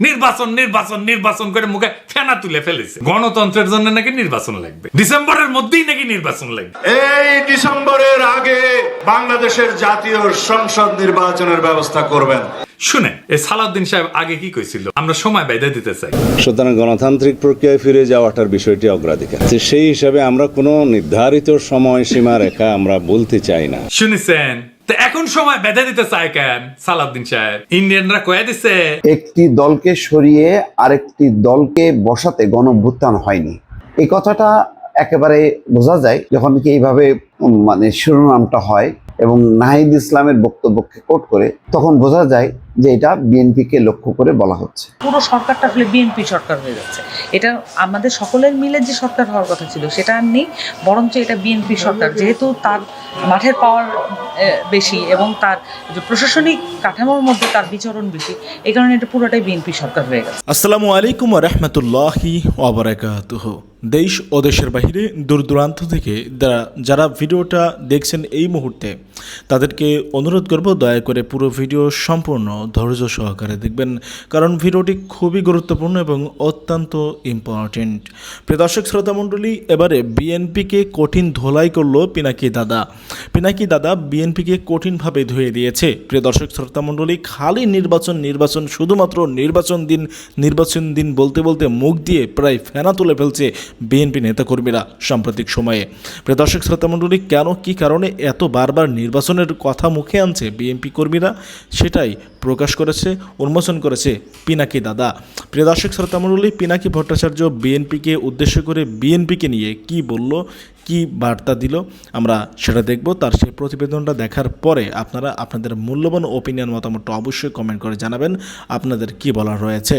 নির্বাচন নির্বাচন নির্বাচন করে মুখে ফেনা তুলে ফেলেছে। গণতন্ত্রের জন্য নাকি নির্বাচন লাগবে? ডিসেম্বরের মধ্যেই নাকি নির্বাচন লাগবে? এই ডিসেম্বরের আগে বাংলাদেশের জাতীয় সংসদ নির্বাচনের ব্যবস্থা করবেন। শুনে এই সালাউদ্দিন সাহেব আগে কি কইছিল? আমরা সময় বেঁধে দিতে চাই। সুতরাং গণতান্ত্রিক প্রক্রিয়ায় ফিরে যাওয়াটার বিষয়টি অগ্রাধিকার। যে সেই হিসাবে আমরা কোনো নির্ধারিত সময় সীমা রেখা আমরা বলতে চাই না। শুনেছেন? তো এখন সময় বেঁধে দিতে চায় কেন? সালাউদ্দিন সাহেব। ইন্ডিয়ানরা কয়ে দিছে, একটি দলকে সরিয়ে আরেকটি দলকে বসাতে গণভ্যুত্থান হয়নি। এই কথাটা একেবারে বোঝা যায়, যখন কি এইভাবে মানে শিরোনামটা হয়। এবং নাহিদ ইসলামের বক্তব্যকে কোট করে তখন বোঝা যায় যে এটা বিএনপিকে লক্ষ্য করে বলা হচ্ছে। পুরো সরকারটা আসলে বিএনপি সরকার হয়ে যাচ্ছে। এটা আমাদের সকলের মিলে যে সরকার হওয়ার কথা ছিল সেটা আর নেই বরঞ্চ এটা বিএনপি সরকার যেহেতু তার মাঠের পাওয়ার বেশি এবং তার যে প্রশাসনিক কাঠামোর মধ্যে তার বিচরণ বেশি এই কারণে এটা পুরোটাই বিএনপি সরকার হয়ে গেছে। আসসালামু আলাইকুম রহমতুল্লাহি ওবরাকাতুহ দেশ ও দেশের বাহিরে দূর দূরান্ত থেকে যারা যারা ভিডিওটা দেখছেন এই মুহূর্তে, তাদেরকে অনুরোধ করব দয়া করে পুরো ভিডিও সম্পূর্ণ ধৈর্য সহকারে দেখবেন, কারণ ভিডিওটি খুবই গুরুত্বপূর্ণ এবং অত্যন্ত ইম্পর্টেন্ট প্রিয় দর্শক, শ্রোতা মণ্ডলী, এবারে বিএনপিকে কঠিন ধোলাই করল পিনাকি দাদা। পিনাকি দাদা বিএনপিকে কঠিনভাবে ধুয়ে দিয়েছে। প্রিয় দর্শক, শ্রোতা মণ্ডলী, খালি নির্বাচন নির্বাচন, শুধুমাত্র নির্বাচন দিন নির্বাচন দিন বলতে বলতে মুখ দিয়ে প্রায় ফেনা তুলে ফেলছে বিএনপি নেতাকর্মীরা সাম্প্রতিক সময়ে। প্রিয় দর্শক, শ্রোতা মণ্ডলী, কেন, কি কারণে এত বারবার নির্বাচনের কথা মুখে আনছে বিএনপি কর্মীরা? সেটাই প্রকাশ করেছে, উন্মোচন করেছে পিনাকি দাদা। প্রিয় দর্শক শ্রোতা মণ্ডলী, পিনাকি ভট্টাচার্য বিএনপিকে উদ্দেশ্য করে বিএনপিকে নিয়ে কি বলল, কি বার্তা দিল, আমরা সেটা দেখব। তার সেই প্রতিবেদনটা দেখার পরে আপনারা আপনাদের মূল্যবান ওপিনিয়ন মতামতটা অবশ্যই কমেন্ট করে জানাবেন, আপনাদের কি বলার রয়েছে।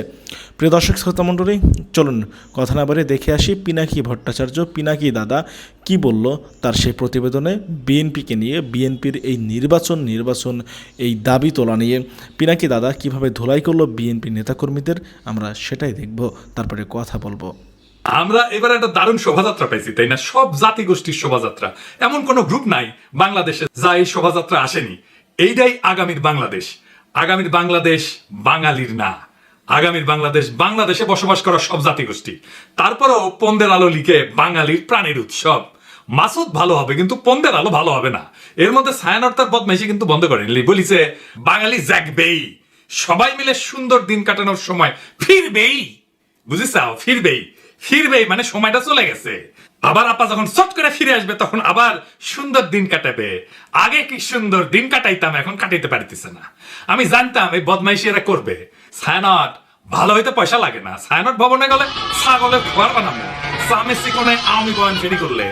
প্রিয় দর্শক শ্রোতা মণ্ডলী, চলুন কথা না বারে দেখে আসি পিনাকি ভট্টাচার্য, পিনাকি দাদা কি বলল তার সেই প্রতিবেদনে বিএনপিকে নিয়ে, বিএনপির এই নির্বাচন নির্বাচন, এই দাবি তোলা নিয়ে। পিনাকি দাদা কীভাবে ধোলাই করল বিএনপি নেতাকর্মীদের, আমরা সেটাই দেখব। তারপরে কথা বলব। আমরা এবার একটা দারুণ শোভাযাত্রা পাইছি, তাই না? সব জাতি গোষ্ঠীর শোভাযাত্রা। এমন কোন গ্রুপ নাই বাংলাদেশে যা এই শোভাযাত্রা আসেনি। এইটাই আগামীর বাংলাদেশ। আগামীর বাংলাদেশ বাঙালির না। আগামীর বাংলাদেশ বাংলাদেশে বসবাস করা সব জাতি গোষ্ঠী। তারপরেও পন্দের আলো লিখে বাঙালির প্রাণের উৎসব। মাসুদ ভালো হবে, কিন্তু পন্দের আলো ভালো হবে না। এর মধ্যে ছায়ানর তার বদমাইশি কিন্তু বন্ধ করেনি। বলিছে, বাঙালি জাগবেই। সবাই মিলে সুন্দর দিন কাটানোর সময় ফিরবেই। বুঝেছাও ফিরবেই। ফিরবেই মানে সময়টা চলে গেছে। আবার আপা যখন চট করে ফিরে আসবে, তখন আবার সুন্দর দিন কাটাবে। আগে কি সুন্দর দিন কাটাইতাম, এখন কাটাইতে পারিতেছে না। আমি জানতাম এই বদমাইশি এরা করবে। ছায়ানট ভালো হইতে পয়সা লাগে না। ছায়ানট ভবনে গেলে ছাগলের ঘর বানাবো। সামে সিকোনে আমি বয়ন ফেরি করলে।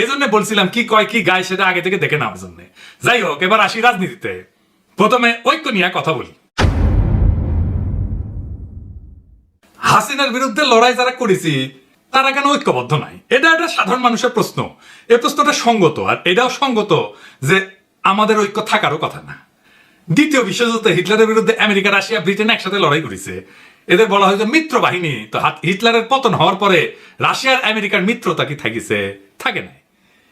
এই জন্য বলছিলাম, কি কয়, কি গায় সেটা আগে থেকে দেখে নেওয়ার জন্য। যাই হোক, এবার আসি রাজনীতিতে। প্রথমে ঐক্য নিয়ে কথা বলি। হাসিনার বিরুদ্ধে লড়াই যারা করেছি, তারা কেন ঐক্যবদ্ধ নাই? এটা একটা সাধারণ মানুষের প্রশ্ন। এই প্রশ্নটা সঙ্গত, আর এটাও সঙ্গত যে আমাদের ঐক্য থাকারও কথা না। দ্বিতীয় বিশ্বযুদ্ধে, হিটলারের বিরুদ্ধে আমেরিকা, রাশিয়া, ব্রিটেন একসাথে লড়াই করেছে। এদের বলা হয় যে মিত্র বাহিনী। তো হিটলারের পতন হওয়ার পরে রাশিয়ার আমেরিকার মিত্রতা কি থাকিছে? থাকে নাই।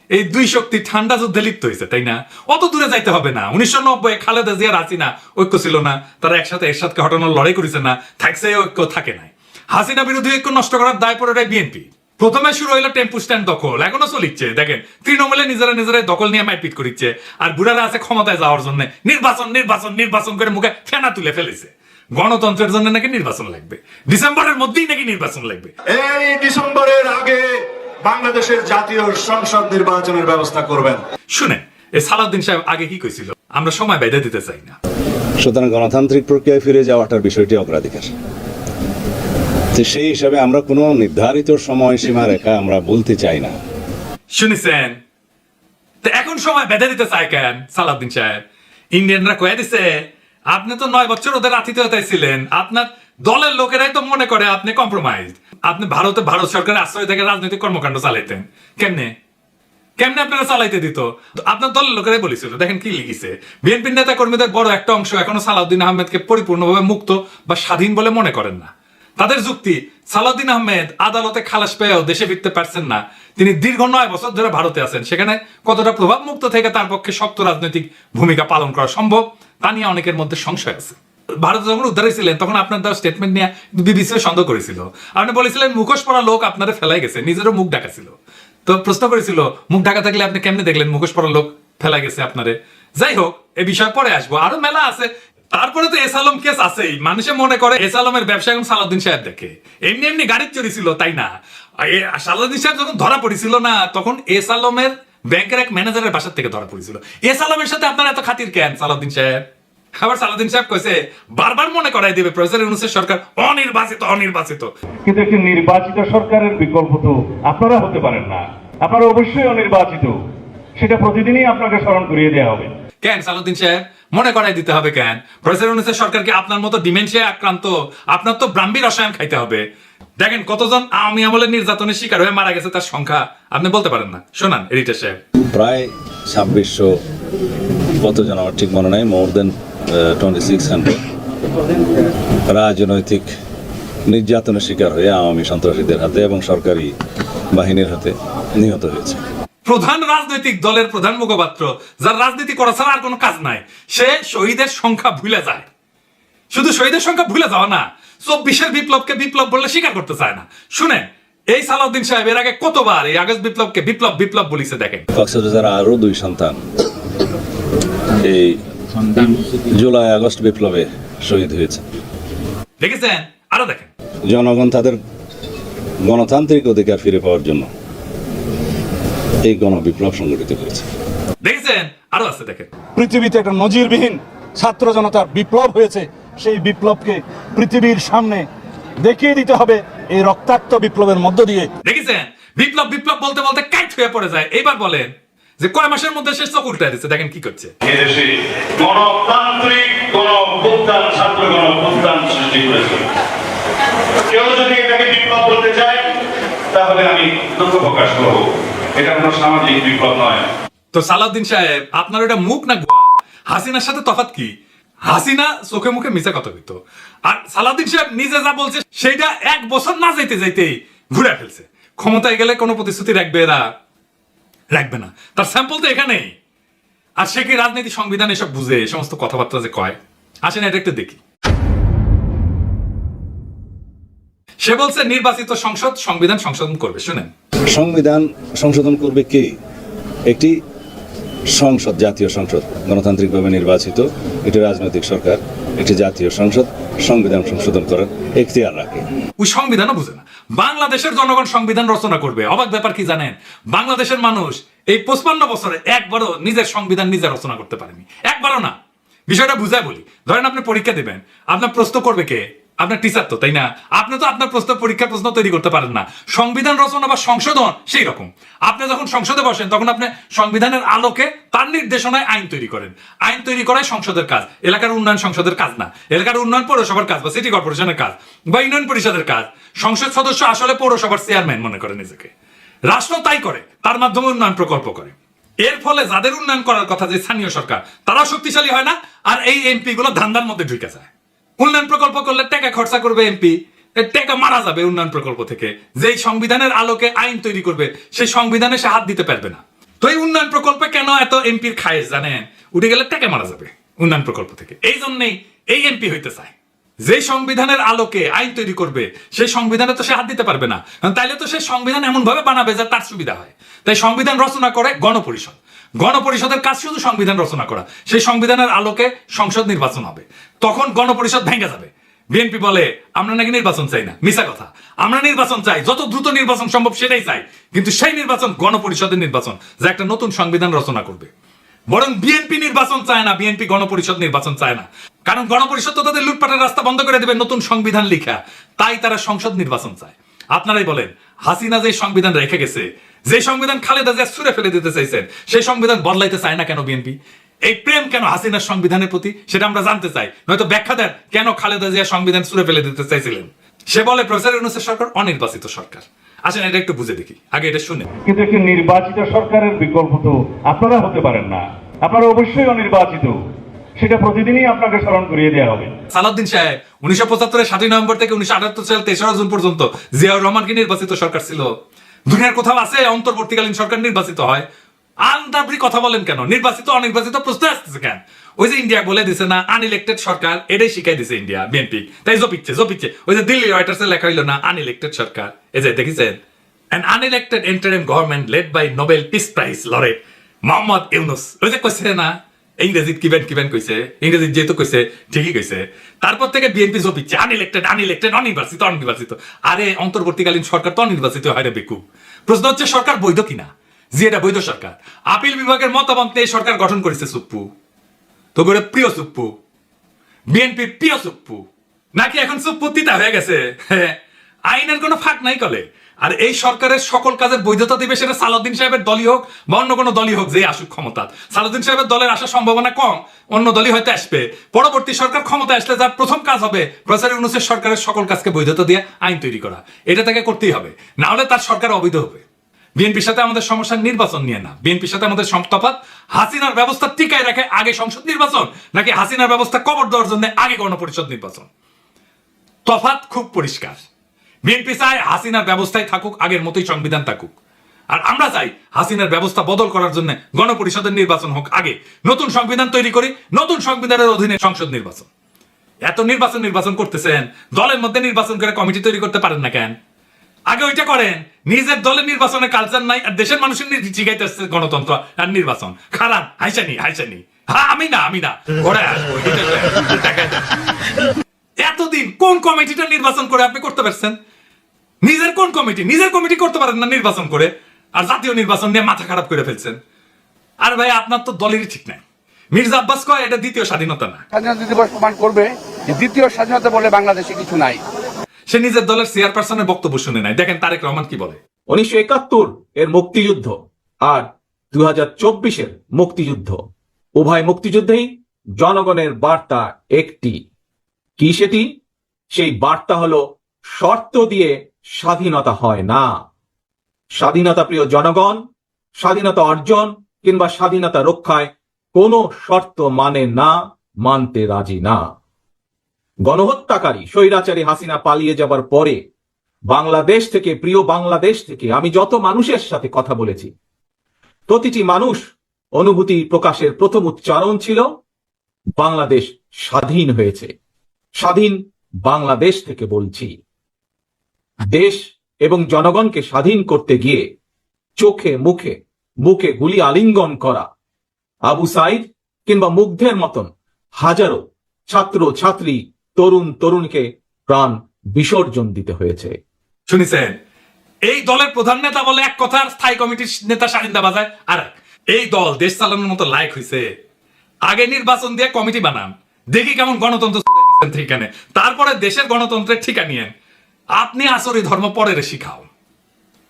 এই দুই শক্তি ঠান্ডা যুদ্ধে লিপ্ত হয়েছে, তাই না? অত দূরে যাইতে হবে না। উনিশশো নব্বই খালেদা জিয়ার হাসিনা ঐক্য ছিল না। তারা একসাথে এরশাদকে হটানোর লড়াই করেছে না। থাকছে ঐক্য, থাকে নাই। হাসিনা বিরোধী ঐক্য নষ্ট করার দায় পড়ে বিএনপি। প্রথমে শুরু হইল টেম্পু স্ট্যান্ড দখল, এখনও চলিচ্ছে। দেখেন, তৃণমূলে নিজেরা নিজেরাই দখল নিয়ে মাইপিট করিচ্ছে। আর বুড়ারা আছে ক্ষমতায় যাওয়ার জন্য। নির্বাচন নির্বাচন নির্বাচন করে মুখে ফেনা তুলে ফেলেছে। গণতন্ত্রের জন্য নাকি নির্বাচন লাগবে? ডিসেম্বরের মধ্যেই নাকি নির্বাচন লাগবে? এই ডিসেম্বরের আগে বাংলাদেশের জাতীয় সংসদ নির্বাচনের ব্যবস্থা করবেন। শুনে এই সালাউদ্দিন সাহেব আগে কি কইছিল? আমরা সময় বেঁধে দিতে চাই না। সুতরাং গণতান্ত্রিক প্রক্রিয়ায় ফিরে যাওয়াটার বিষয়টি অগ্রাধিকার। সেই হিসাবে আমরা কোনো নির্ধারিত সময়সীমা রেখা আমরা বলতে চাই না। শুনেছেন? তো এখন সময় বেঁধে দিতে চায় কেন সালাউদ্দিন সাহেব? ইন্ডিয়ানরা কয়ে দিছে আপনি তো নয় বছর ওদের আতিথেয়তায় ছিলেন। আপনার দলের লোকেরাই তো মনে করে আপনি কম্প্রোমাইজ আপনি ভারতে ভারত সরকারের আশ্রয় থেকে রাজনৈতিক কর্মকাণ্ড চালাইতেন। কেমনে? কেমনে আপনারা চালাইতে দিত? আপনার দলের লোকেরাই বলেছিল, দেখেন কি লিখিছে। বিএনপি নেতা কর্মীদের বড় একটা অংশ এখনও সালাউদ্দিন আহমেদকে পরিপূর্ণভাবে মুক্ত বা স্বাধীন বলে মনে করেন না। তাদের যুক্তি, সালাউদ্দিন আহমেদ আদালতে খালাস পেয়েও দেশে ফিরতে পারছেন না। তিনি দীর্ঘ নয় বছর ধরে ভারতে আছেন। সেখানে কতটা প্রভাব মুক্ত থেকে তার পক্ষে শক্ত রাজনৈতিক ভূমিকা পালন করা সম্ভব, তা নিয়ে অনেকের মধ্যে সংশয় আছে। ভারতে যখন উদ্ধার হয়েছিলেন তখন আপনার দেওয়া স্টেটমেন্ট নিয়ে বিবিসি সন্দেহ করেছিল। আপনি বলেছিলেন, মুখোশ পরা লোক আপনারা ফেলাই গেছে, নিজেরও মুখ ঢাকা ছিল তো প্রশ্ন করেছিল, মুখ ঢাকা থাকলে আপনি কেমনে দেখলেন, মুখোশ পরা লোক ফেলা গেছে আপনারে? যাই হোক, এ বিষয় পরে আসব। আরও মেলা আছে। তারপরে তো এস আলম কেস আছেই। মানুষে মনে করে, এস আলমের ব্যবসা এখন সালাউদ্দিন সাহেব দেখে। এমনি এমনি গাড়ির চুরি ছিল, তাই না? সালাউদ্দিন সাহেব যখন ধরা পড়েছিল না, তখন এস আলমের ব্যাংকের এক ম্যানেজারের বাসার থেকে ধরা পড়েছিল। এস আলমের সাথে আপনার এত খাতির কেন, সালাউদ্দিন সাহেব? আবার সালাউদ্দিন সাহেব কইছে বারবার মনে করাই দিবে প্রফেসর ইউনুসের সরকার অনির্বাচিত অনির্বাচিত। কিন্তু একটি নির্বাচিত সরকারের বিকল্প তো আপনারা হতে পারেন না। আপনারা অবশ্যই অনির্বাচিত। সেটা প্রতিদিনই আপনাকে স্মরণ করিয়ে দেওয়া হবে। কেন সালাউদ্দিন সাহেব? মনে করাই দিতে হবে কেন? প্রফেসর ইউনুসের সরকারকে আপনার মতো ডিমেনশিয়া আক্রান্ত? আপনার তো ব্রাহ্মী রসায়ন খাইতে হবে। দেখেন কতজন আওয়ামী আমলের নির্যাতনের শিকার হয়ে মারা গেছে তার সংখ্যা আপনি বলতে পারেন না। শোনান এডিটার সাহেব। প্রায় ছাব্বিশশো কতজন আমার ঠিক মনে নাই more then twenty six hundred রাজনৈতিক নির্যাতনের শিকার হয়ে আওয়ামী সন্ত্রাসীদের হাতে এবং সরকারি বাহিনীর হাতে নিহত হয়েছে। প্রধান রাজনৈতিক দলের প্রধান মুখপাত্র যার রাজনীতি করা ছাড়া আর কোনো কাজ নাই সে শহীদের সংখ্যা ভুলে যায়। শুধু শহীদের সংখ্যা ভুলে যাওয়া না চব্বিশের বিপ্লবকে বিপ্লব বললে স্বীকার করতে চায় না। শুনে এই সালাউদ্দিন সাহেব এর আগে কতবার এই আগস্ট বিপ্লবকে বিপ্লব বিপ্লব বলিছে দেখেন। কক্সবাজার আরও দুই সন্তান এই জুলাই আগস্ট বিপ্লবে শহীদ হয়েছে। দেখেছেন? আরও দেখেন। জনগণ তাদের গণতান্ত্রিক অধিকার ফিরে পাওয়ার জন্য এই গণবিপ্লব সংগঠিত করেছে। দেখেছেন? আরও আছে দেখেন। পৃথিবীতে একটা নজিরবিহীন ছাত্র জনতার বিপ্লব হয়েছে। সেই বিপ্লবকে পৃথিবীর সামনে দেখিয়ে দিতে হবে এই রক্তাক্ত বিপ্লবের মধ্য দিয়ে। দেখেছেন? বিপ্লব বিপ্লব বলতে বলতে কাইট হয়ে পড়ে যায়। এবার বলেন যে কয় মাসের মধ্যে শেষ চোখ উল্টে দিচ্ছে দেখেন কি করছে। এদেশে গণতান্ত্রিক গণ অভ্যুত্থান ছাত্র গণ অভ্যুত্থান সৃষ্টি করেছে। কেউ যদি এটাকে বিপ্লব বলতে চায় তাহলে আমি দুঃখ প্রকাশ করব। এটা কোনো সামাজিক বিপ্লব নয়। তো সালাউদ্দিন সাহেব আপনার ওটা মুখ না হাসিনার সাথে তফাৎ কি? হাসিনা চোখে মুখে মিশা কথা কইত। আর সালাউদ্দিন সাহেব নিজে যা বলছে সেটা এক বছর না যাইতে যাইতেই ঘুরে ফেলছে। ক্ষমতায় গেলে কোনো প্রতিশ্রুতি রাখবে এরা রাখবে না। তার স্যাম্পল তো এখানেই। আর সে কি রাজনীতি সংবিধান এসব বুঝে এই সমস্ত কথাবার্তা যে কয়? আসেন, এটা একটু দেখি। সে বলছে, নির্বাচিত সংসদ, সংবিধান সংশোধন করবে। শুনেন। সংবিধান সংশোধন করবে কে? একটি সংসদ, জাতীয় সংসদ, গণতান্ত্রিকভাবে নির্বাচিত। একটি রাজনৈতিক সরকার, একটি জাতীয় সংসদ, সংবিধান সংশোধন করার এখতিয়ার রাখে। ওই বুঝে না। বাংলাদেশের জনগণ সংবিধান রচনা করবে। অবাক ব্যাপার কি জানেন? বাংলাদেশের মানুষ এই পঁচপান্ন বছরে একবারও নিজের সংবিধান নিজে রচনা করতে পারেনি। একবারও না। বিষয়টা বুঝায় বলি। ধরেন আপনি পরীক্ষা দেবেন। আপনার প্রশ্ন করবে কে? আপনার টিচার তো, তাই না? আপনি তো আপনার প্রশ্ন, পরীক্ষার প্রশ্ন তৈরি করতে পারেন না। সংবিধান রচনা বা সংশোধন, সেই রকম। আপনি যখন সংসদে বসেন, তখন আপনি সংবিধানের আলোকে তার নির্দেশনায় আইন তৈরি করেন। আইন তৈরি করাই সংসদের কাজ। এলাকার উন্নয়ন সংসদের কাজ না। এলাকার উন্নয়ন পৌরসভার কাজ বা সিটি কর্পোরেশনের কাজ বা ইউনিয়ন পরিষদের কাজ। সংসদ সদস্য আসলে পৌরসভার চেয়ারম্যান মনে করে নিজেকে। রাষ্ট্র তাই করে, তার মাধ্যমে উন্নয়ন প্রকল্প করে। এর ফলে যাদের উন্নয়ন করার কথা যে স্থানীয় সরকার তারা শক্তিশালী হয় না, আর এই এমপি গুলো ধান্দার মধ্যে ঢুকে যায়। উন্নয়ন প্রকল্প করলে টাকা খরচা করবে এমপি টাকা মারা যাবে উন্নয়ন প্রকল্প থেকে। যেই সংবিধানের আলোকে আইন তৈরি করবে, সেই সংবিধানে সে হাত দিতে পারবে না। তো এই উন্নয়ন প্রকল্পে কেন এত এমপির খায়েশ জানেন? উঠে গেলে টাকা মারা যাবে উন্নয়ন প্রকল্প থেকে। এই জন্যই এই এমপি হইতে চায়। যে সংবিধানের আলোকে আইন তৈরি করবে, সেই সংবিধানে তো সে হাত দিতে পারবে না। তাইলে তো সে সংবিধান এমন ভাবে বানাবে যে তার সুবিধা হয়। তাই সংবিধান রচনা করে গণপরিষদ। গণপরিষদের কাজ শুধু সংবিধান রচনা করা। সেই সংবিধানের আলোকে সংসদ নির্বাচন হবে। তখন গণপরিষদ ভেঙে যাবে। বিএনপি বলে, আমরা নাকি নির্বাচন চাই না। মিশা কথা। আমরা নির্বাচন চাই। যত দ্রুত নির্বাচন সম্ভব সেটাই চাই। কিন্তু সেই নির্বাচন গণপরিষদের নির্বাচন, যা একটা নতুন সংবিধান রচনা করবে। বরং বিএনপি নির্বাচন চায় না, বিএনপি গণপরিষদ নির্বাচন চায় না। কারণ গণপরিষদ তো তাদের লুটপাটের রাস্তা বন্ধ করে দেবে, নতুন সংবিধান লিখা। তাই তারা সংসদ নির্বাচন চায়। আপনারাই বলেন, হাসিনা যে সংবিধান রেখে গেছে, যে সংবিধান খালেদা জিয়া ছুড়ে ফেলে দিতে চাইছেন, সেই সংবিধান বদলাইতে চায় না কেন বিএনপি? এই প্রেম কেন হাসিনার সংবিধানের প্রতি? সেটা আমরা জানতে চাই। নয়তো ব্যাখ্যা দেন কেন খালেদা জিয়া সংবিধান ছুড়ে ফেলে দিতে চাইছিলেন? সে বলে প্রফেসর ইউনুসের সরকার অনির্বাচিত সরকার। আসেন এটা একটু বুঝে দেখি। আগে এটা শুনে। কিন্তু একটি নির্বাচিত সরকারের বিকল্প তো আপনারা হতে পারেন না। আপনারা অবশ্যই অনির্বাচিত। সেটা প্রতিদিনই আপনাকে স্মরণ করিয়ে দেওয়া হবে। সালাউদ্দিন সাহেব উনিশশো পঁচাত্তরের সাতই নভেম্বর থেকে উনিশশো আটাত্তর সাল তেসরা জুন পর্যন্ত জিয়াউর রহমানকে নির্বাচিত সরকার ছিল। দুনিয়ার কোথাও আছে অন্তর্বর্তীকালীন সরকার নির্বাচিত হয়। আন্দাবরি কথা বলেন কেন? নির্বাচিত, অনির্বাচিত প্রশ্ন আসতেছে কেন? ওই যে ইন্ডিয়া বলে দিছে না আনইলেক্টেড সরকার, এটাই শিখাই দিছে ইন্ডিয়া বিএনপি তাই জপিচ্ছে জপিচ্ছে ওই যে দিল্লি রাইটার্সে লেখা হইল না আনইলেক্টেড সরকার। এই যে দেখেছেন? An unelected interim government led by Nobel Peace Prize laureate Mohammad Yunus ওই যে কইছে না, ইংরেজিত কিবেন কিবেন কইছে, ইংরেজিত যেহেতু কইছে, ঠিকই কইছে। তারপর থেকে বিএনপি জপিচ্ছে আনইলেক্টেড আনইলেক্টেড অনির্বাচিত অনির্বাচিত। আরে, অন্তর্বর্তীকালীন সরকার তো অনির্বাচিত হয় রে বেকু। প্রশ্ন হচ্ছে, সরকার বৈধ কিনা? যে এটা বৈধ সরকার। আপিল বিভাগের মতামত নিয়ে সরকার গঠন করেছে সুপ্পু। তো করে প্রিয় সুপ্পু। বিএনপির প্রিয় সুপ্পু। নাকি এখন সুপ্পু তিতা হয়ে গেছে? আইনের কোনো ফাঁক নাই কলে। আর এই সরকারের সকল কাজের বৈধতা দিবে সেটা সালাউদ্দিন সাহেবের দলই হোক বা অন্য কোনো দলই হোক যে আসুক ক্ষমতা। সালাউদ্দিন সাহেবের দলের আসার সম্ভাবনা কম, অন্য দলই হয়তো আসবে। পরবর্তী সরকার ক্ষমতা আসলে যার প্রথম কাজ হবে প্রচার ইউনুসের সরকারের সকল কাজকে বৈধতা দিয়ে আইন তৈরি করা। এটা তাকে করতেই হবে। না হলে তার সরকার অবৈধ হবে। বিএনপির সাথে আমাদের সমস্যা নির্বাচন নিয়ে না। বিএনপির সাথে আমাদের তফাৎ হাসিনার ব্যবস্থা টিকায় রাখে আগে সংসদ নির্বাচন, নাকি হাসিনার ব্যবস্থা কবর দেওয়ার জন্য আগে গণপরিষদ নির্বাচন? তফাৎ খুব পরিষ্কার। বিএনপি চায় হাসিনার ব্যবস্থায় থাকুক, আগের মতোই সংবিধান থাকুক। আর আমরা চাই হাসিনার ব্যবস্থা বদল করার জন্য গণপরিষদের নির্বাচন হোক আগে। নতুন সংবিধান তৈরি করি, নতুন সংবিধানের অধীনে সংসদ নির্বাচন। এত নির্বাচন নির্বাচন করতেছেন, দলের মধ্যে নির্বাচন করে কমিটি তৈরি করতে পারেন না কেন? আগে ওইটা করেন। নিজের দলের নির্বাচনের কালচার নাই আর দেশের মানুষের জিগাইতে আসছে গণতন্ত্র আর নির্বাচন। খারাপ, হাইসানি হাইসানি। হ্যাঁ আমি না আমি না। এতদিন কোন কমিটিটা নির্বাচন করে আপনি করতে পারছেন? নিজের কোন কমিটি? নিজের কমিটি করতে পারেন না নির্বাচন করে। আর জাতীয় নির্বাচন নিয়ে মাথা খারাপ করে ফেলছেন। আর ভাই, আপনার তো দলেরই ঠিক নাই। মির্জা আব্বাস কয়, এটা দ্বিতীয় স্বাধীনতা না। স্বাধীনতা দিবস প্রমাণ করবে দ্বিতীয় স্বাধীনতা বলে বাংলাদেশে কিছু নাই। সে নিজের দলের চেয়ারপারসনের বক্তব্য শুনে নাই দেখেন তারেক রহমান কি বলে? উনিশশো একাত্তর এর মুক্তিযুদ্ধ আর দু হাজার চব্বিশের মুক্তিযুদ্ধ। উভয় মুক্তিযুদ্ধেই জনগণের বার্তা একটি। কি সেটি? সেই বার্তা হলো, শর্ত দিয়ে স্বাধীনতা হয় না। স্বাধীনতা প্রিয় জনগণ, স্বাধীনতা অর্জন কিংবা স্বাধীনতা রক্ষায় কোনো শর্ত মানে না, মানতে রাজি না। গণহত্যাকারী স্বৈরাচারী হাসিনা পালিয়ে যাবার পরে বাংলাদেশ থেকে, প্রিয় বাংলাদেশ থেকে আমি যত মানুষের সাথে কথা বলেছি, প্রতিটি মানুষ অনুভূতি প্রকাশের প্রথম উচ্চারণ ছিল, বাংলাদেশ স্বাধীন হয়েছে, স্বাধীন বাংলাদেশ থেকে বলছি। দেশ এবং জনগণকে স্বাধীন করতে গিয়ে চোখে মুখে, বুকে গুলি আলিঙ্গন করা, আবু সাইদ কিংবা মুগ্ধের মতন হাজারো ছাত্র ছাত্রী তরুণ তরুণীকে প্রাণ বিসর্জন দিতে হয়েছে। শুনেছেন? এই দলের প্রধান নেতা বলে এক কথা স্থায়ী কমিটির নেতা সারিন্দা বাজায়। আর এই দল দেশ চালানোর মতো লায়ক হয়েছে আগে নির্বাচন দিয়ে কমিটি বানান। দেখি কেমন গণতন্ত্র ঠিকানে তারপরে দেশের গণতন্ত্রের ঠিকা নিয়ে আপনি আসরি ধর্ম পরের শিখাও।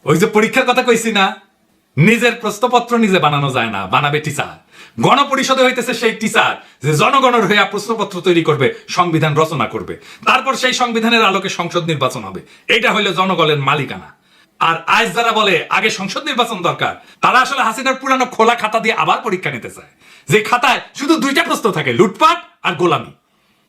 ওই যে পরীক্ষার কথা কইছি না? নিজের প্রশ্নপত্র নিজে বানানো যায় না। বানাবে টিচার। গণপরিষদে হইতেছে সেই টিচার যে জনগণের হইয়া প্রশ্নপত্র তৈরি করবে, সংবিধান রচনা করবে। তারপর সেই সংবিধানের আলোকে সংসদ নির্বাচন হবে। এটা হইল জনগণের মালিকানা। আর আজ যারা বলে, আগে সংসদ নির্বাচন দরকার, তারা আসলে হাসিনার পুরানো খোলা খাতা দিয়ে আবার পরীক্ষা নিতে চায়। যে খাতায় শুধু দুইটা প্রশ্ন থাকে, লুটপাট আর গোলামি।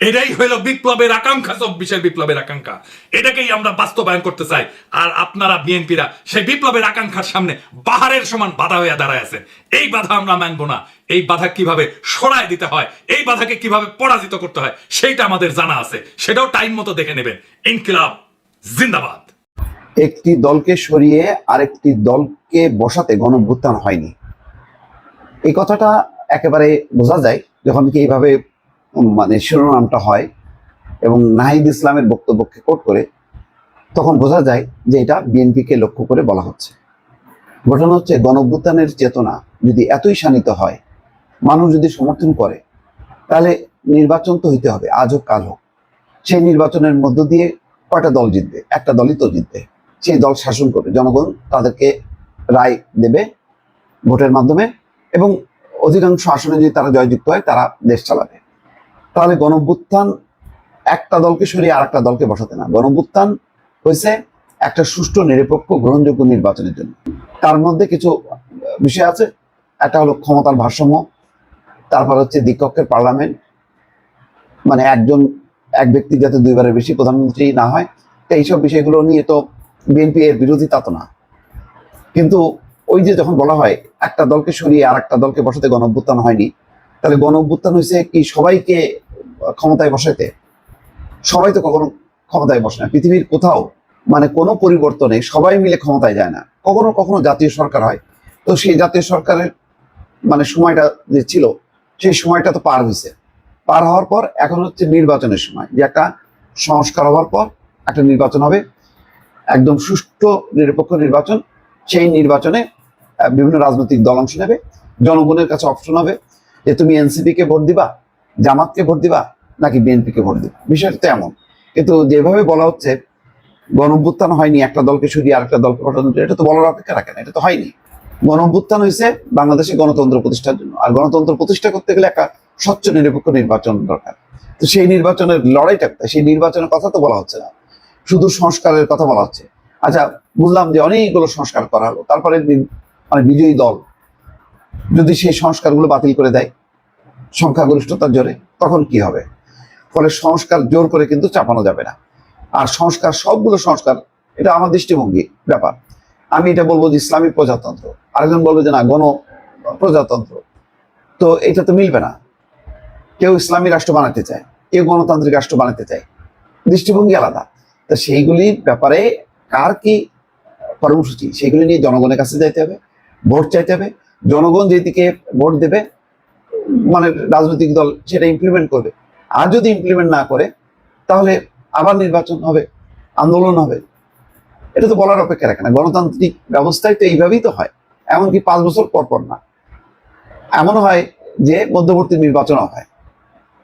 এটাই হইল বিপ্লবের আকাঙ্ক্ষা, চব্বিশের বিপ্লবের আকাঙ্ক্ষা। এটাকেই আমরা বাস্তবায়ন করতে চাই। আর আপনারা, বিএনপিরা, সেই বিপ্লবের আকাঙ্ক্ষার সামনে বাহারের সমান বাধা হয়ে দাঁড়ায় আছেন। এই বাধা আমরা মানবো না। এই বাধা কীভাবে সরায় দিতে হয়, এই বাধাকে কীভাবে পরাজিত করতে হয়, সেইটা আমাদের জানা আছে। সেটাও টাইম মতো দেখে নেবেন। ইনকিলাব, জিন্দাবাদ। একটি দলকে সরিয়ে আরেকটি দলকে বসাতে গণভ্যুত্থান হয়নি। এই কথাটা একেবারে বোঝা যায়, যখন কি এইভাবে মানে শিরোনামটা হয় এবং নাহিদ ইসলামের বক্তব্যকে কোট করে তখন বোঝা যায় যে এটা বিএনপিকে লক্ষ্য করে বলা হচ্ছে। ঘটনা হচ্ছে, গণভ্যুত্থানের চেতনা যদি এতই শানিত হয়, মানুষ যদি সমর্থন করে, তাহলে নির্বাচন তো হইতে হবে, আজ হোক, কাল হোক। সেই নির্বাচনের মধ্য দিয়ে কয়টা দল জিতবে? একটা দলই তো জিতবে। সেই দল শাসন করবে। জনগণ তাদেরকে রায় দেবে ভোটের মাধ্যমে এবং অধিকাংশ আসনে যদি তারা জয়যুক্ত হয়, তারা দেশ চালাবে। তাহলে গণভ্যুত্থান একটা দলকে সরিয়ে আর একটা দলকে বসাতে না। গণভ্যুত্থান হয়েছে একটা সুষ্ঠু, নিরপেক্ষ, গ্রহণযোগ্য নির্বাচনের জন্য। তার মধ্যে কিছু বিষয় আছে। একটা হলো ক্ষমতার ভারসাম্য, তারপর হচ্ছে দ্বিকক্ষের পার্লামেন্ট। মানে একজন, এক ব্যক্তি যাতে দুইবারের বেশি প্রধানমন্ত্রী না হয়, তো এইসব বিষয়গুলো নিয়ে তো বিএনপি এর বিরোধিতা তো না। কিন্তু ওই যে যখন বলা হয় একটা দলকে সরিয়ে আর একটা দলকে বসাতে গণ হয়নি তাহলে গণ অভ্যুত্থান হয়েছে কি সবাইকে ক্ষমতায় বসাইতে? সবাই তো কখনো ক্ষমতায় বসে না। পৃথিবীর কোথাও মানে কোনো পরিবর্তনে সবাই মিলে ক্ষমতায় যায় না। কখনো কখনো জাতীয় সরকার হয়। তো সেই জাতীয় সরকারের মানে সময়টা যে ছিল, সেই সময়টা তো পার হয়েছে। পার হওয়ার পর এখন হচ্ছে নির্বাচনের সময়। যে একটা সংস্কার হওয়ার পর একটা নির্বাচন হবে। একদম সুষ্ঠু, নিরপেক্ষ নির্বাচন। সেই নির্বাচনে বিভিন্ন রাজনৈতিক দল অংশ নেবে। জনগণের কাছে অপশন হবে। যে তুমি এনসিপি কে ভোট দিবা, জামাতকে ভোট দিবা, নাকি বিএনপি কে ভোট দিবা? বিষয়টা তো এমন। কিন্তু যেভাবে বলা হচ্ছে গণ অভ্যুত্থান হয়নি, একটা দলকে সরিয়ে আরেকটা দলকে পাঠানো এটা তো বলার অপেক্ষা রাখে না, এটা তো হয়নি। গণ অভ্যুত্থান হয়েছে বাংলাদেশে গণতন্ত্র প্রতিষ্ঠার জন্য, আর গণতন্ত্র প্রতিষ্ঠা করতে গেলে একটা স্বচ্ছ নিরপেক্ষ নির্বাচন দরকার। তো সেই নির্বাচনের লড়াইটা? সেই নির্বাচনের কথা তো বলা হচ্ছে না। শুধু সংস্কারের কথা বলা হচ্ছে। আচ্ছা বুঝলাম যে অনেকগুলো সংস্কার করা হলো, তারপরে মানে বিজয়ী দল যদি সেই সংস্কারগুলো বাতিল করে দেয় সংখ্যাগরিষ্ঠতার জোরে, তখন কি হবে? ফলে সংস্কার জোর করে কিন্তু চাপানো যাবে না। আর সংস্কার, সবগুলো সংস্কার, এটা আমার দৃষ্টিভঙ্গি ব্যাপার। আমি এটা বলব যে ইসলামী প্রজাতন্ত্র। আরেকজন বলব যে না, গণ প্রজাতন্ত্র। তো এটা তো মিলবে না। কেউ ইসলামী রাষ্ট্র বানাতে চায়, কেউ গণতান্ত্রিক রাষ্ট্র বানাতে চায়। দৃষ্টিভঙ্গি আলাদা। তো সেইগুলির ব্যাপারে কার কি কর্মসূচি? সেগুলি নিয়ে জনগণের কাছে যাইতে হবে, ভোট চাইতে হবে। জনগণ যেদিকে ভোট দেবে মানে রাজনৈতিক দল সেটা ইমপ্লিমেন্ট করবে। আর যদি ইমপ্লিমেন্ট না করে, তাহলে আবার নির্বাচন হবে, আন্দোলন হবে। এটা তো বলার অপেক্ষা রাখে না। গণতান্ত্রিক ব্যবস্থায় তো এইভাবেই তো হয়। এমনকি পাঁচ বছর পর পর না। এমন হয় যে মধ্যবর্তী নির্বাচনও হয়।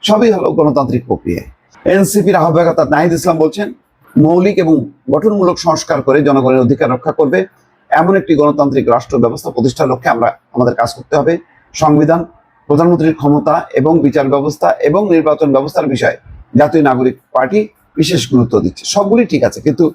সবই হলো গণতান্ত্রিক প্রক্রিয়ায় এনসিপির আহ্বায়কতা নাহিদ ইসলাম বলছেন, মৌলিক এবং গঠনমূলক সংস্কার করে জনগণের অধিকার রক্ষা করবে। এমন একটি গণতান্ত্রিক রাষ্ট্র ব্যবস্থা প্রতিষ্ঠার লক্ষ্যে আমরা আমাদের কাজ করতে হবে। সংবিধান, প্রধানমন্ত্রীর ক্ষমতা এবং বিচার ব্যবস্থা এবং নির্বাচন ব্যবস্থার বিষয়ে জাতীয় নাগরিক পার্টি বিশেষ গুরুত্ব দিচ্ছে। সবগুলি ঠিক আছে, কিন্তু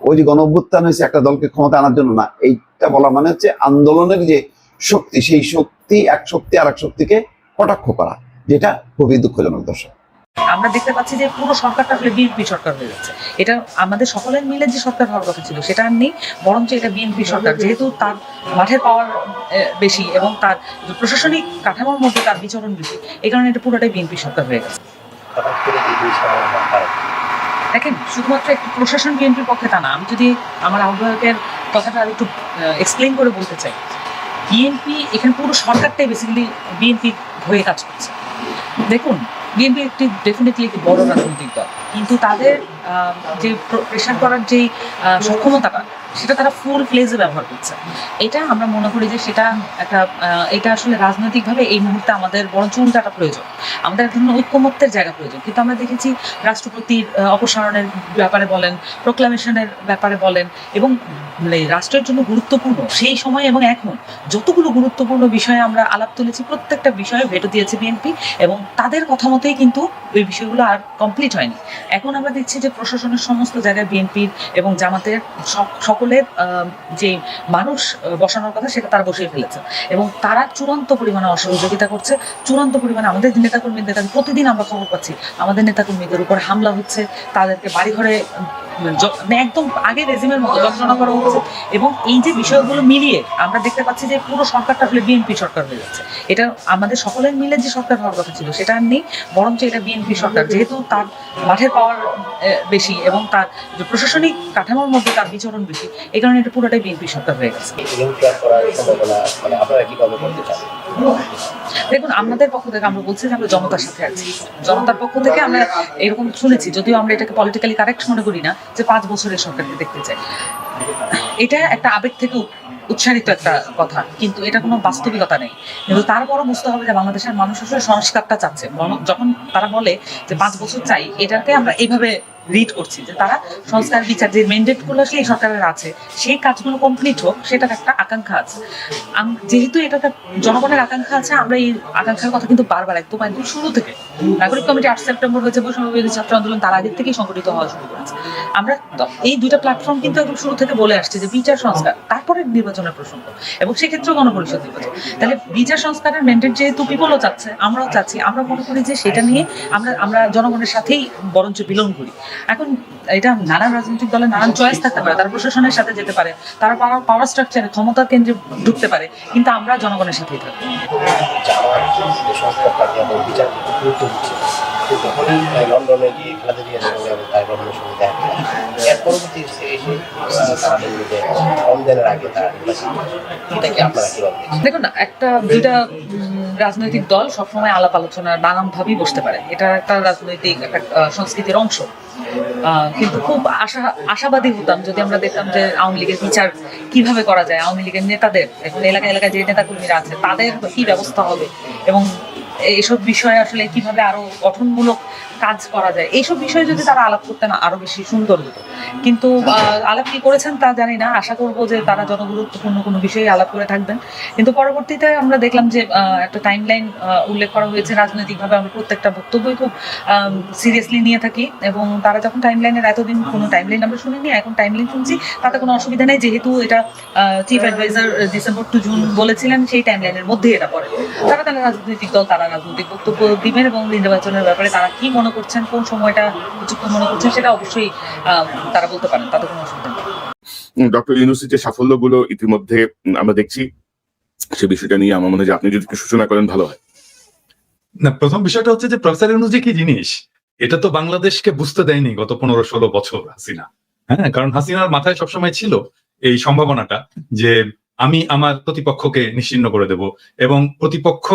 ওই যে গণ অভ্যুত্থান হয়েছে একটা দলকে ক্ষমতা আনার জন্য না, এইটা বলা মানে হচ্ছে আন্দোলনের যে শক্তি, সেই শক্তি, এক শক্তি আর এক শক্তিকে কটাক্ষ করা, যেটা খুবই দুঃখজনক দর্শক। আমরা দেখতে পাচ্ছি যে পুরো সরকারটা আসলে বিএনপি সরকার হয়ে যাচ্ছে। এটা আমাদের সকলের মিলে যে সরকার হওয়ার কথা ছিল, সেটা আর নেই, বরঞ্চ এটা বিএনপি সরকার, যেহেতু তার মাঠের পাওয়ার বেশি এবং তার প্রশাসনিক কাঠামোর মধ্যে তার বিচরণ বেশি এই কারণে এটা পুরোটাই বিএনপি সরকার হয়ে গেছে। দেখেন, শুধুমাত্র একটু প্রশাসন বিএনপির পক্ষে তা না, আমি যদি আমার আহ্বায়কের কথাটা আর একটু এক্সপ্লেন করে বলতে চাই। বিএনপি এখানে পুরো সরকারটাই বেসিক্যালি বিএনপি হয়ে কাজ করছে। দেখুন বিএনপি একটি ডেফিনেটলি একটি বড় রাজনৈতিক দল। কিন্তু তাদের যে প্রেশার করার আহ, সক্ষমতাটা সেটা তারা ফুল ফ্লেজে ব্যবহার করছে। এটা আমরা মনে করি যে সেটা একটা এটা আসলে রাজনৈতিকভাবে এই মুহূর্তে আমাদের বরঞ্চ উল্টাটা প্রয়োজন। আমাদের এক ধরনের ঐক্যমত্যের জায়গা প্রয়োজন। কিন্তু আমরা দেখেছি রাষ্ট্রপতির অপসারণের ব্যাপারে বলেন প্রোক্লামেশনের ব্যাপারে বলেন এবং মানে রাষ্ট্রের জন্য গুরুত্বপূর্ণ সেই সময় এবং এখন যতগুলো গুরুত্বপূর্ণ বিষয়ে আমরা আলাপ তুলেছি প্রত্যেকটা বিষয়ে ভেটো দিয়েছে বিএনপি এবং তাদের কথা মতোই কিন্তু ওই বিষয়গুলো আর কমপ্লিট হয়নি। এখন আমরা দেখছি যে প্রশাসনের সমস্ত জায়গায় বিএনপির এবং জামাতের সক- সকলের যে মানুষ বসানোর কথা সেটা তারা বসিয়ে ফেলেছে। এবং তারা চূড়ান্ত পরিমাণে অসহযোগিতা করছে, চূড়ান্ত পরিমাণে আমাদের নেতাকর্মীদের কাছে প্রতিদিন আমরা খবর পাচ্ছি, আমাদের নেতাকর্মীদের উপর হামলা হচ্ছে, তাদেরকে বাড়িঘরে মানে একদম আগে রেজিমের মতো যন্ত্রণা করা হচ্ছে এবং এই যে বিষয়গুলো মিলিয়ে আমরা দেখতে পাচ্ছি যে পুরো সরকারটা হলে বিএনপি সরকার হয়ে যাচ্ছে। এটা আমাদের সকলের মিলে যে সরকার হওয়ার কথা ছিল, সেটা আর নেই, বরঞ্চ এটা বিএনপি সরকার, যেহেতু তার মাঠের পাওয়ার বেশি এবং তার যে প্রশাসনিক কাঠামোর মধ্যে তার বিচরণ বেশি এই কারণে এটা পুরোটাই বিএনপি সরকার হয়ে গেছে। দেখুন আমাদের পক্ষ থেকে আমরা বলছি যে আমরা জনতার সাথে আছি। জনতার পক্ষ থেকে আমরা এরকম শুনেছি যদিও আমরা এটাকে পলিটিক্যালি কারেক্ট মনে করি না যে পাঁচ বছরের সরকারকে দেখতে চাই। এটা একটা আবেগ থেকে উ- উৎসারিত একটা কথা কিন্তু এটা কোনো বাস্তবিকতা নেই। কিন্তু তারপরও বুঝতে হবে যে বাংলাদেশের মানুষ আসলে সংস্কারটা চাচ্ছে। যখন তারা বলে যে পাঁচ বছর চাই এটাকে আমরা এইভাবে রিড করছি যে তারা সংস্কার বিচার যে ম্যান্ডেটগুলো সেই সরকারের আছে, সেই কাজগুলো কমপ্লিট হোক, সেটার একটা আকাঙ্ক্ষা আছে। যেহেতু এটা একটা জনগণের আকাঙ্ক্ষা আছে, আমরা এই আকাঙ্ক্ষার কথা কিন্তু বারবার একদম একদম শুরু থেকে, নাগরিক কমিটি আট সেপ্টেম্বর হয়েছে, বৈষম্য বিরোধী ছাত্র আন্দোলন তার আগের থেকেই সংগঠিত হওয়া শুরু করেছে। আমরা এই দুইটা প্ল্যাটফর্ম কিন্তু একদম শুরু থেকে বলে আসছে যে বিচার সংস্কার, তারপরে নির্বাচনের প্রসঙ্গ, এবং সেক্ষেত্রেও গণপরিষদ নির্বাচন। তাহলে বিচার সংস্কারের ম্যান্ডেট যেহেতু পিপলও চাচ্ছে, আমরাও চাচ্ছি, আমরা মনে করি যে সেটা নিয়ে আমরা আমরা জনগণের সাথেই বরঞ্চ বিলন করি। এখন এটা নানান রাজনৈতিক দলের নানান চয়েস থাকতে পারে, তারা প্রশাসনের সাথে যেতে পারে, তারা পাওয়ার পাওয়ার স্ট্রাকচারে ক্ষমতার কেন্দ্রে ঢুকতে পারে, কিন্তু আমরা জনগণের সাথেই থাকব। লন্ডনে গিয়ে তার সঙ্গে দেখা। এর পরবর্তী এসে রমজানের আগে এটা কি আপনারা দেখুন একটা, দুইটা রাজনৈতিক দল সবসময় আলাপ আলোচনার নানান ভাবেই বসতে পারে। এটা একটা রাজনৈতিক, একটা সংস্কৃতির অংশ। কিন্তু খুব আশা, আশাবাদী হতাম যদি আমরা দেখতাম যে আওয়ামী লীগের বিচার কীভাবে করা যায়, আওয়ামী লীগের নেতাদের, এখন এলাকায় এলাকায় যে নেতাকর্মীরা আছে, তাদের কি ব্যবস্থা হবে? এবং এইসব বিষয়ে আসলে কীভাবে আরও গঠনমূলক কাজ করা যায়? এইসব বিষয়ে যদি তারা আলাপ করতেন, আরও বেশি সুন্দর হতো। কিন্তু আলাপ কি করেছেন তা জানি না। আশা করব যে তারা জনগুরুত্বপূর্ণ কোনো বিষয়ে আলাপ করে থাকবেন। কিন্তু পরবর্তীতে আমরা দেখলাম যে একটা টাইম লাইন উল্লেখ করা হয়েছে রাজনৈতিকভাবে। আমরা প্রত্যেকটা বক্তব্যই খুব সিরিয়াসলি নিয়ে থাকি। এবং তারা যখন টাইম লাইনের এতদিন কোনো টাইম লাইন আমরা শুনিনি, এখন টাইম লাইন শুনছি, তাতে কোনো অসুবিধা নেই। যেহেতু এটা chief adviser December to June বলেছিলেন, সেই টাইম লাইনের মধ্যেই এটা পড়ে। তারা তারা রাজনৈতিক দল, তারা রাজনৈতিক বক্তব্য দিবেন এবং নির্বাচনের ব্যাপারে তারা কি মনে করছেন কোন সময়টা উপযুক্ত মনে করছেন সেটা অবশ্যই তারা বলতে পারেন তাতে কোনো অসুবিধা নেই। ডক্টর ইউনিভার্সিটির সাফল্যগুলো ইতিমধ্যে আমরা দেখছি সে বিষয়টা নিয়ে আমার মনে হয় যে আপনি যদি একটু সূচনা করেন ভালো হয়। না প্রথম বিষয়টা হচ্ছে যে প্রফেসর ইউনুস কি জিনিস এটা তো বাংলাদেশকে বুঝতে দেয়নি গত পনেরো ষোলো বছর হাসিনা। হ্যাঁ কারণ হাসিনার মাথায় সবসময় ছিল এই সম্ভাবনাটা যে আমি আমার প্রতিপক্ষকে নিশ্চিন্ন করে দেব এবং প্রতিপক্ষ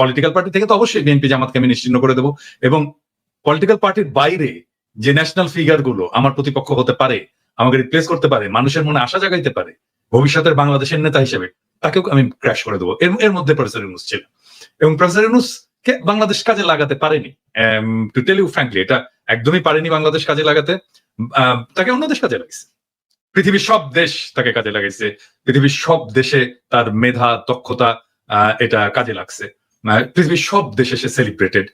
পলিটিক্যাল পার্টি থেকে তো অবশ্যই বিএনপি জামাতকে আমি নিশ্চিন্ন করে দেব এবং পলিটিক্যাল পার্টির বাইরে যে ন্যাশনাল ফিগারগুলো আমার প্রতিপক্ষ হতে পারে, আমাকে রিপ্লেস করতে পারে, মানুষের মনে আশা জাগাইতে পারে, ভবিষ্যতের বাংলাদেশের নেতা হিসেবে, তাকেও আমি ক্র্যাশ করে দেবো। এর এর মধ্যে প্রফেসর ইউনুস ছিল। এবং প্রফেসর ইউনুস কে বাংলাদেশ কাজে লাগাতে পারেনি। টু টেল ইউ ফ্র্যাঙ্কলি এটা একদমই পারেনি বাংলাদেশ কাজে লাগাতে। তাকে অন্য দেশ কাজে লাগাইছে। পৃথিবীর সব দেশ তাকে কাজে লাগাইছে। পৃথিবীর সব দেশে তার মেধা, দক্ষতা এটা কাজে লাগছে। পৃথিবীর সব দেশে সে সেলিব্রেটেড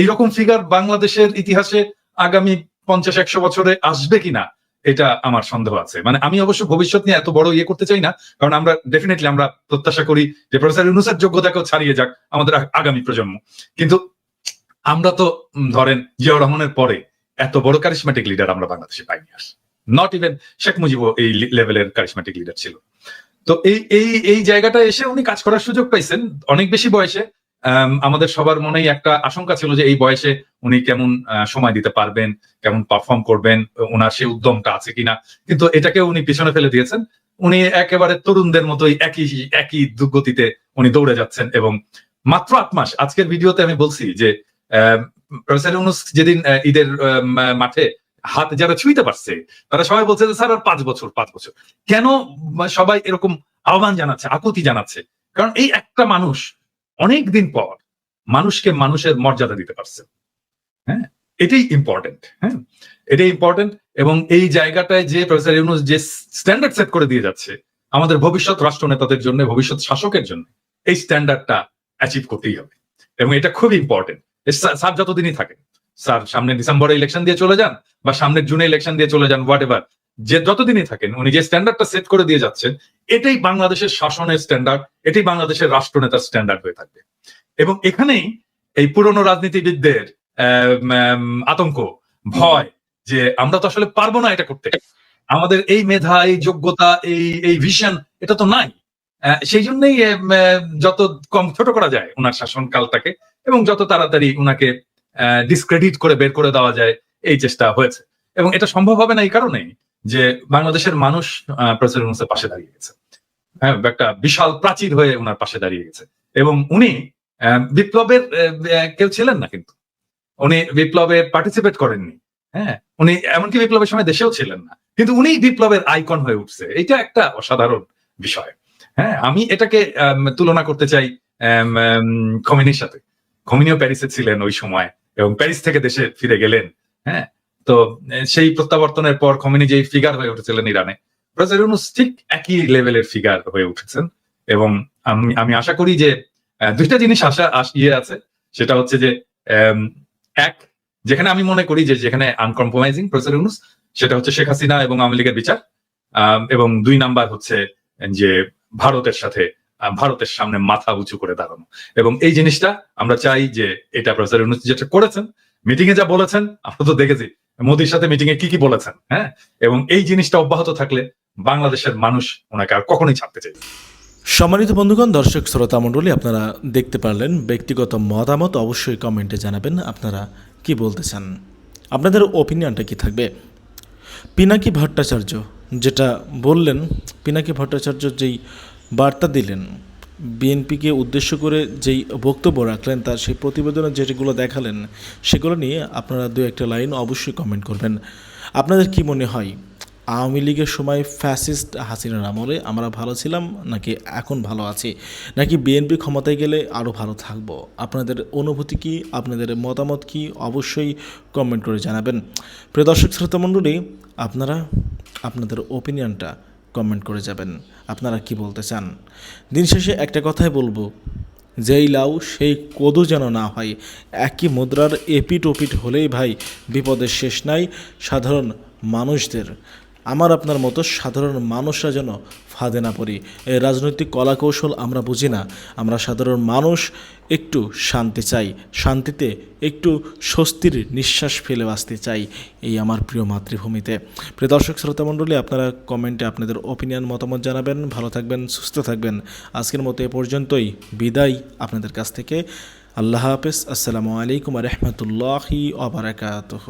এইরকম ফিগার বাংলাদেশের ইতিহাসে আগামী পঞ্চাশ, একশো বছরে আসবে কিনা, এটা আমার সন্দেহ আছে। মানে আমি অবশ্য ভবিষ্যৎ নিয়ে এত বড় ইয়ে করতে চাই না, কারণ আমরা ডেফিনেটলি আমরা প্রত্যাশা করি যে প্রফেসর ইউনুসের যোগ্যতাকেও ছাড়িয়ে যাক আমাদের আগামী প্রজন্ম। কিন্তু আমরা তো ধরেন জিয়াউর রহমানের পরে এত বড় কারিশমেটিক লিডার আমরা বাংলাদেশে পাইনি আর। নট ইভেন শেখ মুজিব এই লেভেলের কারিশমেটিক লিডার ছিল। তো এই এই এই জায়গাটা এসে উনি কাজ করার সুযোগ পাইছেন অনেক বেশি বয়সে। আম, আমাদের সবার মনেই একটা আশঙ্কা ছিল যে এই বয়সে উনি কেমন সময় দিতে পারবেন কেমন পারফর্ম করবেন ওনার সেই উদ্যমটা আছে কিনা। কিন্তু এটাকে উনি পিছনে ফেলে দিয়েছেন। উনি একেবারে তরুণদের মতোই একই একই দুর্গতিতে উনি দৌড়ে যাচ্ছেন এবং মাত্র আট মাস আজকের ভিডিওতে আমি বলছি যে প্রফেসর ইউনুস যেদিন ঈদের মাঠে হাত যারা ছুঁইতে পারছে, তারা সবাই বলছে যে, স্যার, আর পাঁচ বছর পাঁচ বছর। কেন সবাই এরকম আহ্বান জানাচ্ছে, আকুতি জানাচ্ছে? কারণ এই একটা মানুষ অনেক দিন পর মানুষকে মানুষের মর্যাদা দিতে পারছে। হ্যাঁ এটাই ইম্পর্টেন্ট হ্যাঁ এটাই ইম্পর্টেন্ট এবং এই জায়গাটায় যে প্রফেসর ইউনুস যে স্ট্যান্ডার্ড সেট করে দিয়ে যাচ্ছে, আমাদের ভবিষ্যৎ রাষ্ট্র নেতাদের জন্য, ভবিষ্যৎ শাসকের জন্য, এই স্ট্যান্ডার্ডটা অ্যাচিভ করতেই হবে। এবং এটা খুবই ইম্পর্টেন্ট স্যার যতদিনই থাকেন স্যার, সামনে ডিসেম্বরে ইলেকশন দিয়ে চলে যান বা সামনের জুনে ইলেকশন দিয়ে চলে যান হোয়াট এভার যে যতদিনই থাকেন, উনি যে স্ট্যান্ডার্ডটা সেট করে দিয়ে যাচ্ছেন, এটাই বাংলাদেশের শাসনের স্ট্যান্ডার্ড এটাই বাংলাদেশের রাষ্ট্রনেতার স্ট্যান্ডার্ড হয়ে থাকবে। এবং এখানেই এই পুরনো রাজনীতিবিদদের আতঙ্ক, ভয় যে আমরা তো আসলে পারব না এটা করতে। আমাদের এই মেধা, এই যোগ্যতা, এই এই ভিশন এটা তো নাই। সেই জন্যই যত কম ছোট করা যায় ওনার শাসনকালটাকে এবং যত তাড়াতাড়ি ওনাকে ডিসক্রেডিট করে বের করে দেওয়া যায়, এই চেষ্টা হয়েছে। এবং এটা সম্ভব হবে না এই কারণেই যে বাংলাদেশের মানুষ প্রেসিডেন্ট ইউনূসের পাশে দাঁড়িয়ে গেছে। হ্যাঁ একটা বিশাল প্রাচীর হয়ে ওনার পাশে দাঁড়িয়ে গেছে। এবং উনি বিপ্লবের কেউ ছিলেন না কিন্তু। উনি বিপ্লবে পার্টিসিপেট করেননি। হ্যাঁ উনি এমনকি বিপ্লবের সময় দেশেও ছিলেন না। কিন্তু উনি বিপ্লবের আইকন হয়ে উঠছে। এটা একটা অসাধারণ বিষয়। হ্যাঁ আমি এটাকে তুলনা করতে চাই খমিনির সাথে। খমিনিও প্যারিসে ছিলেন ওই সময়। এবং প্যারিস থেকে দেশে ফিরে গেলেন হ্যাঁ? তো সেই প্রত্যাবর্তনের পর খমিনি যেই ফিগার হয়ে উঠেছিলেন ইরানে ইউনুস ঠিক একই লেভেলের ফিগার হয়ে উঠেছেন। এবং আমি আমি আশা করি যে দুইটা জিনিস আশা ইয়ে আছে। সেটা হচ্ছে যে এক, যেখানে আমি মনে করি যে, যেখানে আনকম্প্রোমাইজিং প্রফেসর ইউনুস সেটা হচ্ছে শেখ হাসিনা এবং আওয়ামী লীগের বিচার। এবং দুই নাম্বার হচ্ছে যে, ভারতের সাথে ভারতের সামনে মাথা উঁচু করে দাঁড়ানো। এবং এই জিনিসটা আমরা চাই যে এটা প্রফেসর ইউনুস যেটা করেছেন মিটিং এ যা বলেছেন, আমরা তো দেখেছি, মোদির সাথে মিটিং এ কি কি বলেছেন হ্যাঁ? এবং এই জিনিসটা অব্যাহত থাকলে বাংলাদেশের মানুষ ওনাকে আর কখনোই ছাড়তে চাই সম্মানিত বন্ধুগণ, দর্শক শ্রোতা মণ্ডলী, আপনারা দেখতে পারলেন ব্যক্তিগত মতামত, অবশ্যই কমেন্টে জানাবেন আপনারা কি বলতে চান আপনাদের ওপিনিয়নটা কি থাকবে? পিনাকি ভট্টাচার্য যেটা বললেন, পিনাকি ভট্টাচার্য যেই বার্তা দিলেন। বিএনপিকে উদ্দেশ্য করে যেই বক্তব্য রাখলেন, তার সেই প্রতিবেদনে যেগুলো দেখালেন, সেগুলো নিয়ে আপনারা দু একটা লাইন অবশ্যই কমেন্ট করবেন। আপনাদের কি মনে হয়, আওয়ামী লীগের সময় ফ্যাসিস্ট হাসিনার আমলে আমরা ভালো ছিলাম নাকি এখন ভালো আছি? নাকি বিএনপি ক্ষমতায় গেলে আরও ভালো থাকব? আপনাদের অনুভূতি কি? আপনাদের মতামত কি? অবশ্যই কমেন্ট করে জানাবেন। প্রিয় দর্শক, শ্রোতা মণ্ডলী, আপনারা আপনাদের ওপিনিয়নটা কমেন্ট করে যাবেন। আপনারা কি বলতে চান? দিন শেষে একটা কথাই বলব। যেই লাউ, সেই কদু যেন না হয়, একই মুদ্রার এপিট ওপিট হলেই ভাই বিপদের শেষ নাই সাধারণ মানুষদের। আমার আপনার মতো সাধারণ মানুষরা যেন ফাঁদে না পড়ি। রাজনৈতিক কলাকৌশল আমরা বুঝি না। আমরা সাধারণ মানুষ, একটু শান্তি চাই। শান্তিতে একটু স্বস্তির নিঃশ্বাস ফেলে বাঁচতে চাই এই আমার প্রিয় মাতৃভূমিতে। প্রিয় দর্শক, শ্রোতা মণ্ডলী, আপনারা কমেন্টে আপনাদের ওপিনিয়ন মতামত জানাবেন। ভালো থাকবেন, সুস্থ থাকবেন। আজকের মতো এ পর্যন্তই। বিদায় আপনাদের কাছ থেকে। আল্লাহ হাফেজ। আসসালামু আলাইকুম রহমতুল্লাহি আবরাকাতহ